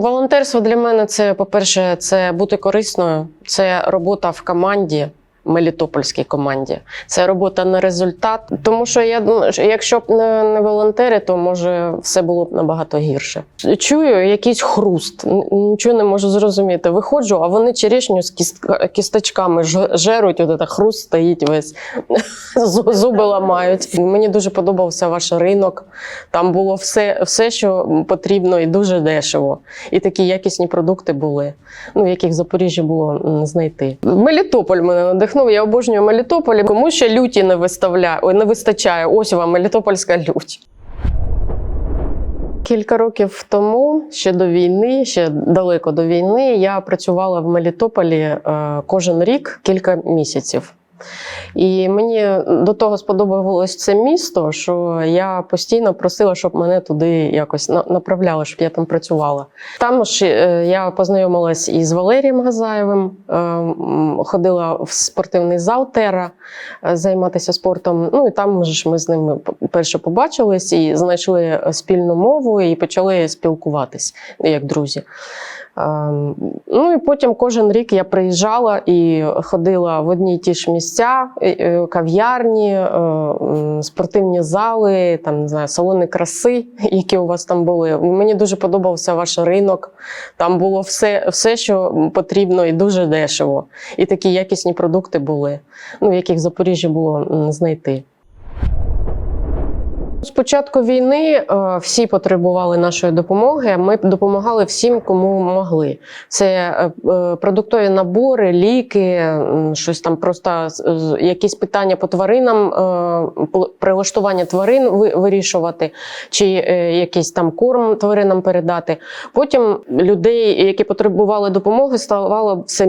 Волонтерство для мене це, по-перше, це бути корисною, це робота в команді. Мелітопольській команді це робота на результат. Тому що я якщо б не, волонтери, то може все було б набагато гірше. Чую якийсь хруст, нічого не можу зрозуміти. Виходжу, а вони черешню з кіст- кісточками жеруть, от це хруст стоїть весь, зуби ламають. Мені дуже подобався ваш ринок. Там було все, все, що потрібно, і дуже дешево. І такі якісні продукти були, ну яких в Запоріжжі було знайти. Мелітополь мене надихнув. Я обожнюю Мелітополі, Кому ще люті не виставляє, не вистачає. Ось вам Мелітопольська лють. Кілька років тому, ще до війни, ще далеко до війни, я працювала в Мелітополі е, кожен рік кілька місяців. І мені до того сподобалось це місто, що я постійно просила, щоб мене туди якось направляли, щоб я там працювала. Там ж е, я познайомилась із Валерієм Газаєвим, е, ходила в спортивний зал Тера е, займатися спортом. Ну і там ж ми з ними перше побачились і знайшли спільну мову і почали спілкуватись як друзі. Ем, Ну і потім кожен рік я приїжджала і ходила в одні й ті ж місця, е, кав'ярні, е, спортивні зали, там не знаю, салони краси, які у вас там були. Мені дуже подобався ваш ринок. Там було все, все, що потрібно, і дуже дешево. І такі якісні продукти були, ну яких в Запоріжжі було знайти. З початку війни е, всі потребували нашої допомоги. Ми допомагали всім, кому могли. Це е, е, продуктові набори, ліки, щось там просто якісь питання по тваринам, прилаштування тварин вирішувати, чи якийсь там корм тваринам передати. Потім людей, які потребували допомоги, ставало все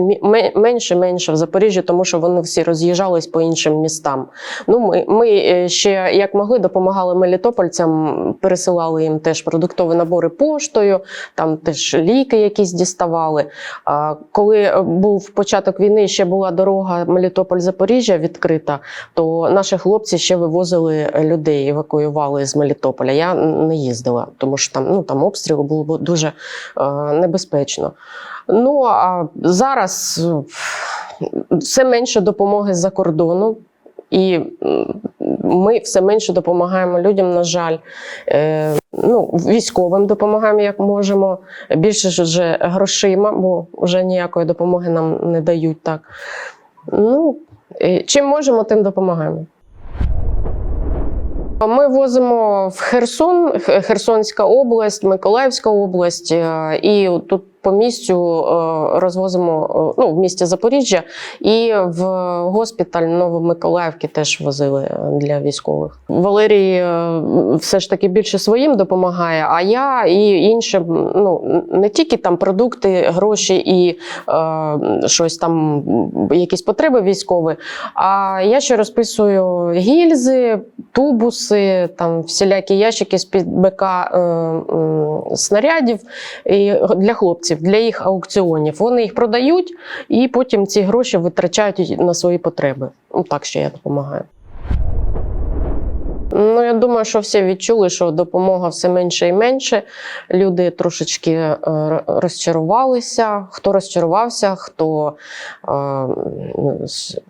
менше менше в Запоріжжі, тому що вони всі роз'їжджались по іншим містам. Ну, ми, ми ще як могли допомагали мелітопольцям, пересилали їм теж продуктові набори поштою, там теж ліки якісь діставали. Коли е, був початок війни, ще була дорога Мелітополь-Запоріжжя відкрита, то наші хлопці ще вивозили людей, евакуювали з Мелітополя. Я не їздила, тому що там, ну, там обстріл було дуже е, небезпечно. Ну а зараз е, все менше допомоги з-за кордону. І ми все менше допомагаємо людям, на жаль. Е, ну, військовим допомагаємо як можемо. Більше ж вже грошима, бо вже ніякої допомоги нам не дають так. Ну, е, чим можемо, тим допомагаємо. Ми возимо в Херсон, Херсонська область, Миколаївська область, е, і тут по місцю е, розвозимо е, ну, в місті Запоріжжя, і в госпіталь Новомиколаївки теж возили е, для військових. Валерій е, все ж таки більше своїм допомагає, а я і іншим, ну не тільки там продукти, гроші і е, щось там, якісь потреби військові, а я ще розписую гільзи, тубуси, там всілякі ящики з-під БК е, м, снарядів і для хлопців, для їх аукціонів. Вони їх продають і потім ці гроші витрачають на свої потреби. Ну, так ще я допомагаю. Ну, я думаю, що всі відчули, що допомога все менше і менше. Люди трошечки е, розчарувалися. Хто розчарувався, хто е,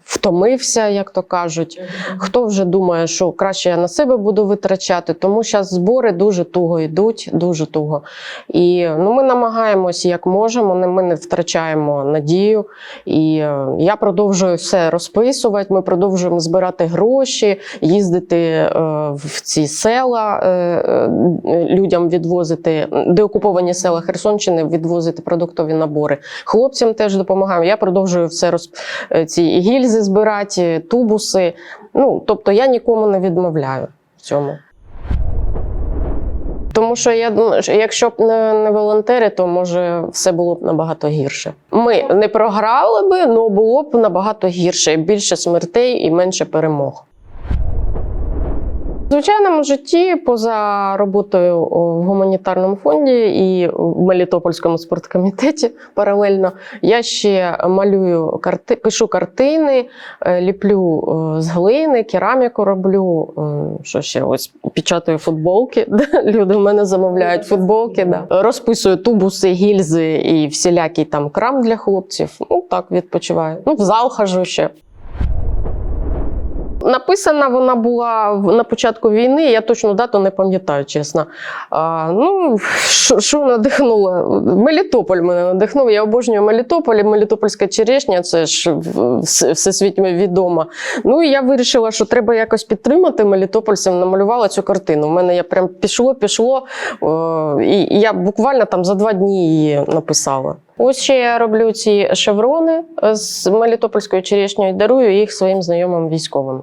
втомився, як то кажуть. Хто вже думає, що краще я на себе буду витрачати, тому зараз збори дуже туго йдуть, дуже туго. І ну, ми намагаємося як можемо, ми не втрачаємо надію. І е, я продовжую все розписувати. Ми продовжуємо збирати гроші, їздити в ці села, е, е, людям відвозити деокуповані села Херсонщини, відвозити продуктові набори. Хлопцям теж допомагаємо. Я продовжую все роз... е, ці гільзи збирати, тубуси. Ну, тобто я нікому не відмовляю в цьому. Тому що я якщо б не, волонтери, то може все було б набагато гірше. Ми не програли би, але було б набагато гірше. Більше смертей і менше перемог. В звичайному житті, поза роботою в гуманітарному фонді і в Мелітопольському спорткомітеті паралельно, я ще малюю карти, пишу картини, е, ліплю е, з глини, кераміку роблю. е, Що ще ось печатаю футболки. Люди в мене замовляють футболки. Да. Розписую тубуси, гільзи і всілякий там крам для хлопців. Ну так відпочиваю. Ну, в зал хожу ще. Написана вона була на початку війни, я точну дату не пам'ятаю, чесно. А, ну, що- надихнуло? Мелітополь мене надихнув. Я обожнюю Мелітополь, і Мелітопольська черешня, це ж всесвітньо відома. Ну і я вирішила, що треба якось підтримати мелітопольців, намалювала цю картину. У мене я прям пішло, пішло, і я буквально там за два дні її написала. Ось ще я роблю ці шеврони з мелітопольською черешньою, дарую їх своїм знайомим військовим.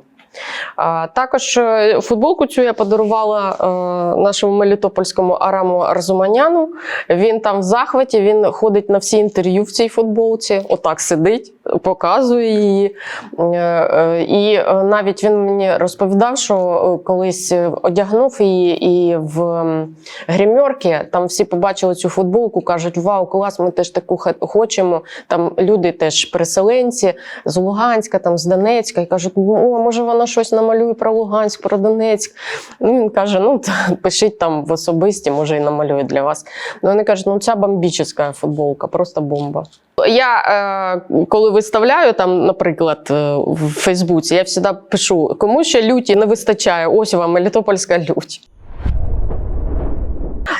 Також е, футболку цю я подарувала е, нашому мелітопольському Араму Арзуманяну. Він там в захваті, він ходить на всі інтерв'ю в цій футболці, отак сидить, показує її. Е, е, і е, навіть він мені розповідав, що колись одягнув її і в м, гримерці, там всі побачили цю футболку, кажуть: Вау, клас, ми теж таку хочемо. Там люди теж переселенці з Луганська, там з Донецька, і кажуть, «Ну, о, може вона щось намалює про Луганськ, про Донецьк. Ну, він каже: ну пишіть там в особисті, може і намалює для вас. Ну вони кажуть, ну ця бомбічна футболка, просто бомба. Я е, коли виставляю там, наприклад, е, в Фейсбуці, я завжди пишу, кому ще люті не вистачає, ось вам Мелітопольська лють.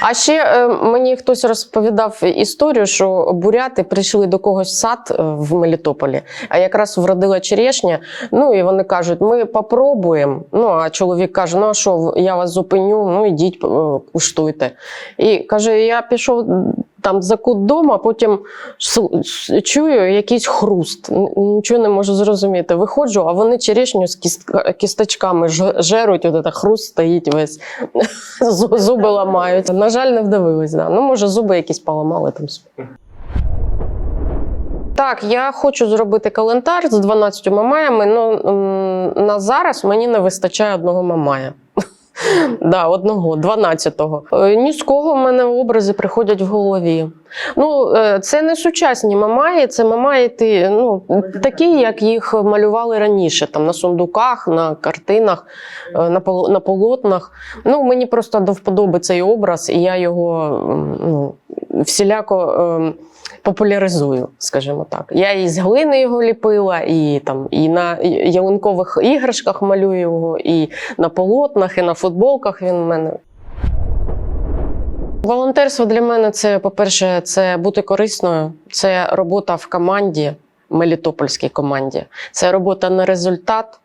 А ще е, мені хтось розповідав історію, що буряти прийшли до когось в сад е, в Мелітополі, а якраз вродила черешня. Ну і вони кажуть, ми попробуємо. Ну а чоловік каже: ну а що, я вас зупиню, ну ідіть, куштуйте. І каже: я пішов. Там за кут дома, потім чую якийсь хруст. Нічого не можу зрозуміти. Виходжу, а вони черешню з кіст- кісточками жеруть, от це хруст стоїть весь. Зуби ламають. На жаль, не вдивились. Да. Ну, може, зуби якісь поламали там. Так, я хочу зробити календар з 12 мамаями, але на зараз мені не вистачає одного мамая. Да, одного, 12-го. Е, Ні з кого в мене образи приходять в голові. Ну, е, це не сучасні мамаї, це мамаї ти, ну, такі, як їх малювали раніше, там, на сундуках, на картинах, е, на, на полотнах. Ну, мені просто до вподоби цей образ, і я його ну, всіляко ем, популяризую, скажімо так. Я і з глини його ліпила, і, там, і на ялинкових іграшках малюю його, і на полотнах, і на футболках він в мене. Волонтерство для мене це, по-перше, це бути корисною, це робота в команді, мелітопольській команді. Це робота на результат.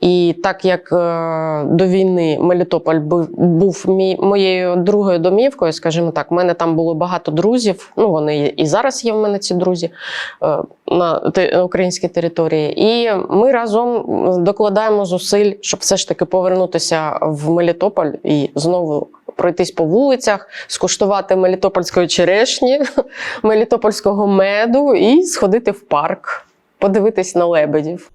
І так як е, до війни Мелітополь був, моєю другою домівкою, скажімо так, в мене там було багато друзів. Ну, вони і- зараз є в мене ці друзі е, на українській території. І ми разом докладаємо зусиль, щоб все ж таки повернутися в Мелітополь і знову. Пройтись по вулицях, скуштувати мелітопольської черешні, мелітопольського меду і сходити в парк, подивитись на лебедів.